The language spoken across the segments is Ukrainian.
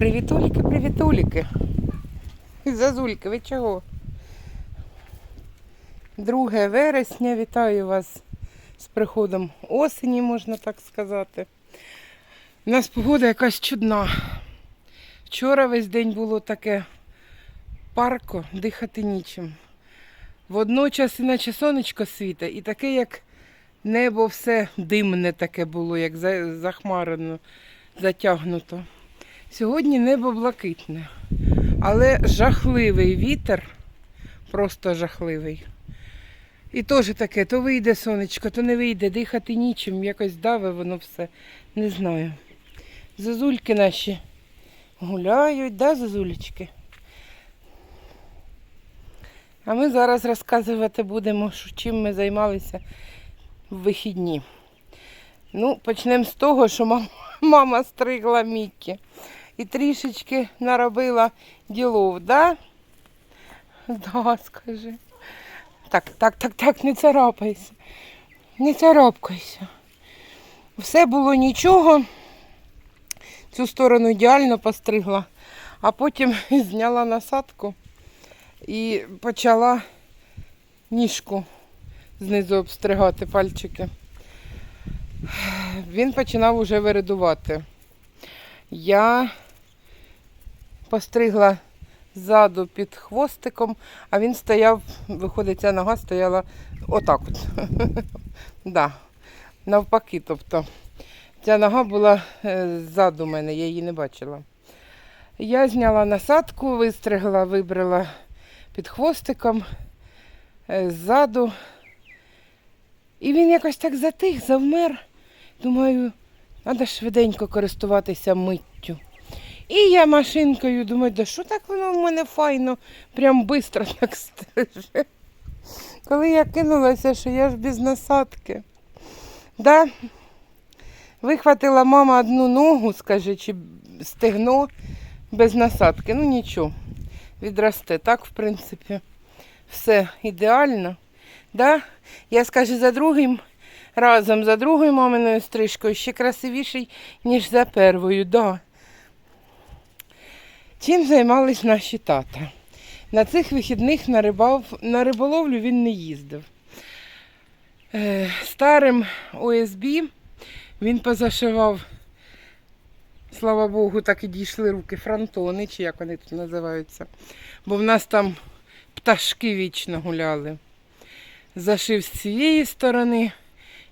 Привітуліки, привітуліки. Зазульки, ви чого? 2 вересня, вітаю вас з приходом осені, можна так сказати. У нас погода якась чудна. Вчора весь день було таке парко, дихати нічим. Водночас іначе сонечко світить, і таке, як небо все димне таке було, як захмарено, затягнуто. Сьогодні небо блакитне, але жахливий вітер, просто жахливий. І теж таке, то вийде сонечко, то не вийде, дихати нічим, якось даве воно все. Не знаю. Зазульки наші гуляють, да, зазулечки? А ми зараз розказувати будемо, чим ми займалися в вихідні. Ну, почнемо з того, що мама, мама стригла Міккі і трішечки наробила ділов, да? Да, скажи. Так, так, так, так, не царапайся. Не царапкайся. Все було нічого. Цю сторону ідеально постригла, а потім зняла насадку і почала ніжку знизу обстригати пальчики. Він починав уже виридувати. Я постригла ззаду під хвостиком, а він стояв, виходить, ця нога стояла отак от. да. Навпаки, тобто. Ця нога була е, ззаду мене, я її не бачила. Я зняла насадку, вистригла, вибрала під хвостиком е, ззаду. І він якось так затих, завмер. Думаю, треба швиденько користуватися миттю. І я машинкою думаю, да що так воно в мене файно, прям швидко так стриже. Коли я кинулася, що я ж без насадки. Да? Вихватила мама одну ногу, скажи, чи стегно без насадки. Ну нічого, відросте. Так, в принципі, все ідеально. Да? Я скажу за другим разом, за другою маминою стрижкою ще красивіший, ніж за первою. Да. Чим займались наші тата? На цих вихідних на, рибав, на риболовлю він не їздив. Е, старим ОСБ він позашивав, слава Богу, так і дійшли руки, фронтони, чи як вони тут називаються. Бо в нас там пташки вічно гуляли. Зашив з цієї сторони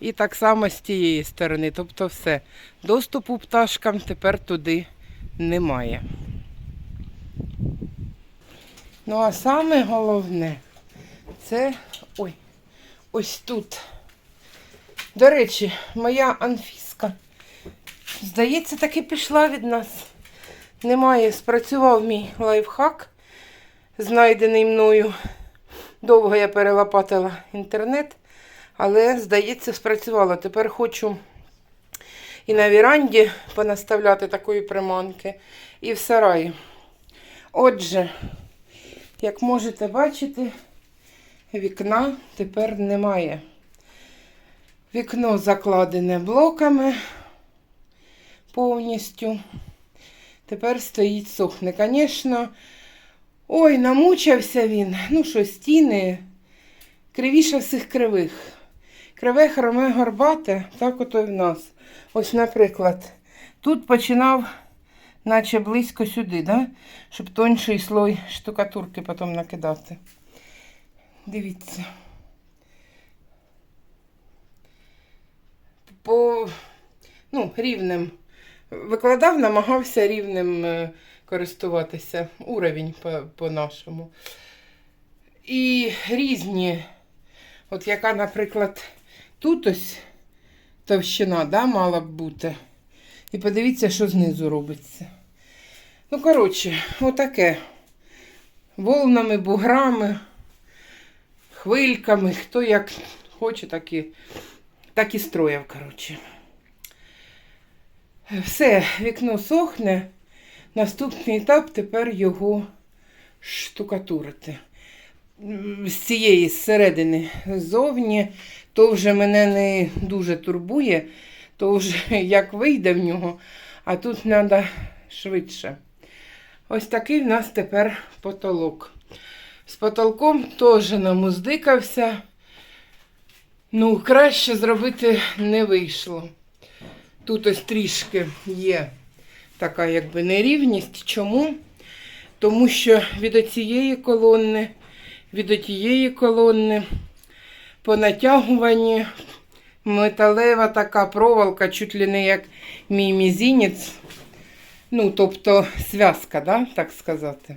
і так само з тієї сторони. Тобто все. Доступу пташкам тепер туди немає. Ну, а саме головне це ой, ось тут. До речі, моя Анфіска, здається, таки пішла від нас. Немає, спрацював мій лайфхак, знайдений мною. Довго я перелопатила інтернет, але, здається, спрацювало. Тепер хочу і на віранді понаставляти такої приманки, і в сараї. Отже, як можете бачити, вікна тепер немає. Вікно закладене блоками повністю. Тепер стоїть сохне. Звісно, ой, намучився він. Ну що, стіни кривіше всіх кривих. Криве, хроме, горбате, так ото й в нас. Ось, наприклад, тут починав, наче близько сюди, да? щоб тонший слой штукатурки потім накидати. Дивіться. По ну, рівнем. Викладав, намагався рівнем е, користуватися. Уровень по- по-нашому. І різні, от яка, наприклад, тут ось товщина, да, мала б бути. І подивіться, що знизу робиться. Ну, коротше, отаке. Волнами, буграми, хвильками, хто як хоче, так і, так і строїв, коротше. Все, вікно сохне. Наступний етап тепер його штукатурити. З цієї зсередини ззовні, то вже мене не дуже турбує, то вже як вийде в нього, а тут треба швидше. Ось такий в нас тепер потолок. З потолком теж намуздикався. Ну, краще зробити не вийшло. Тут ось трішки є така якби нерівність. Чому? Тому що від оцієї колони, від отієї колони по натягуванні металева така проволока, чуть ли не як мій мізінець. Ну, тобто зв'язка, да, так сказати.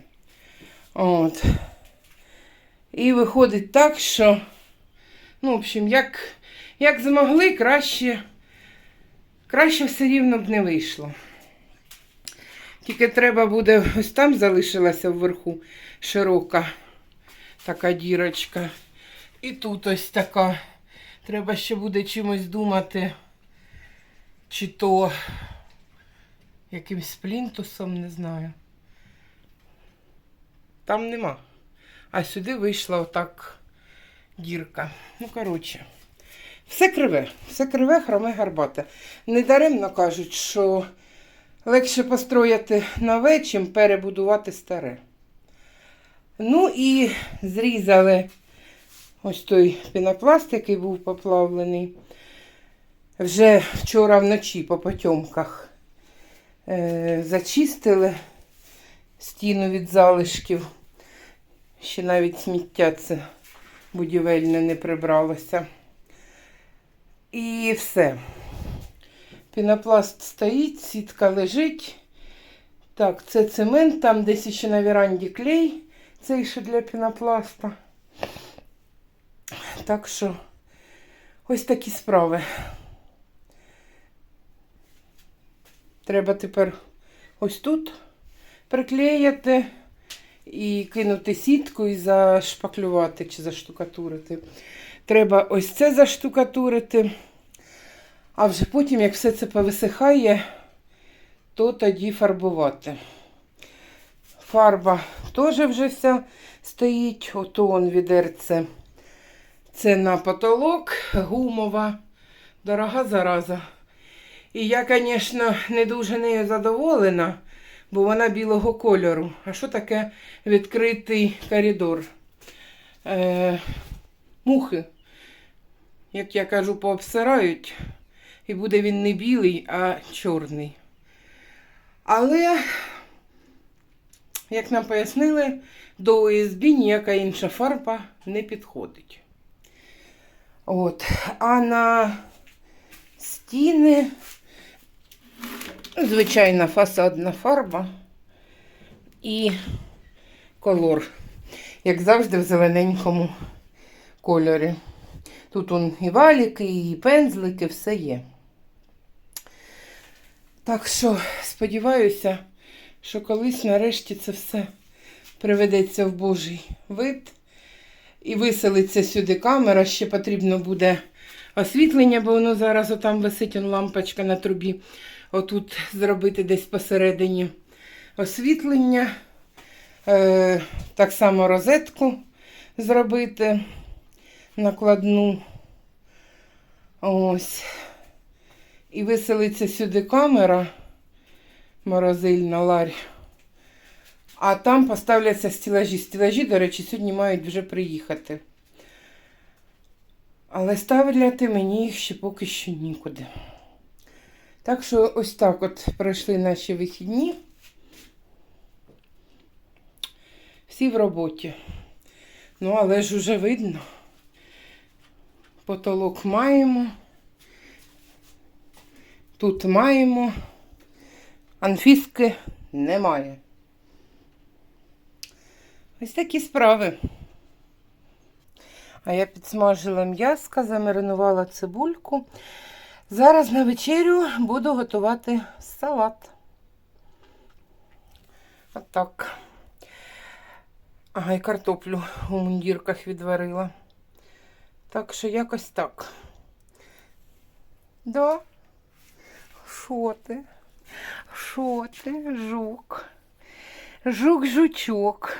От. І виходить так, що, ну, в общем, як, як змогли, краще, краще все рівно б не вийшло. Тільки треба буде, ось там залишилася вверху широка така дірочка. І тут ось така. Треба ще буде чимось думати, чи то якимсь плінтусом, не знаю. Там нема. А сюди вийшла отак дірка. Ну, коротше, все криве, все криве, хроме гарбате. Недаремно кажуть, що легше построїти нове, чим перебудувати старе. Ну і зрізали ось той пінопласт, який був поплавлений. Вже вчора вночі по потьомках е, зачистили стіну від залишків. Ще навіть сміття це будівельне не прибралося. І все. Пінопласт стоїть, сітка лежить. Так, це цемент, там десь ще на віранді клей, цей ще для пінопласта. Так що ось такі справи. Треба тепер ось тут приклеїти і кинути сітку і зашпаклювати чи заштукатурити. Треба ось це заштукатурити. А вже потім, як все це повисихає, то тоді фарбувати. Фарба теж вже вся стоїть, ото он відерце. Це на потолок, гумова, дорога зараза. І я, звісно, не дуже нею задоволена, бо вона білого кольору. А що таке відкритий коридор? Е, мухи, як я кажу, пообсирають. І буде він не білий, а чорний. Але, як нам пояснили, до ОСБ ніяка інша фарба не підходить. От. А на стіни звичайна фасадна фарба і колор, як завжди, в зелененькому кольорі. Тут он і валіки, і пензлики, все є. Так що, сподіваюся, що колись нарешті це все приведеться в Божий вид. І виселиться сюди камера, ще потрібно буде освітлення, бо воно зараз отам висить он лампочка на трубі. Отут зробити десь посередині освітлення. Е, так само розетку зробити накладну. Ось. І виселиться сюди камера морозильна ларь. А там поставляться стілажі. Стілажі, до речі, сьогодні мають вже приїхати. Але ставляти мені їх ще поки що нікуди. Так що ось так от пройшли наші вихідні. Всі в роботі. Ну, але ж уже видно. Потолок маємо. Тут маємо. Анфіски немає. Ось такі справи. А я підсмажила м'яска, замаринувала цибульку. Зараз на вечерю буду готувати салат. Отак. Ага, і картоплю у мундірках відварила. Так що якось так. Да? Що ти? Що ти? Жук? Жук-жучок.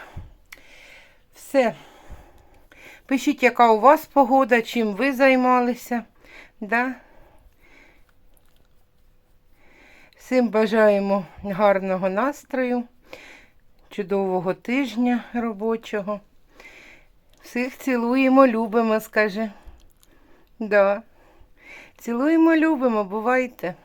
Все. Пишіть, яка у вас погода, чим ви займалися. Да? Всім бажаємо гарного настрою, чудового тижня робочого. Всіх цілуємо, любимо, скажи. Да. Цілуємо, любимо, бувайте.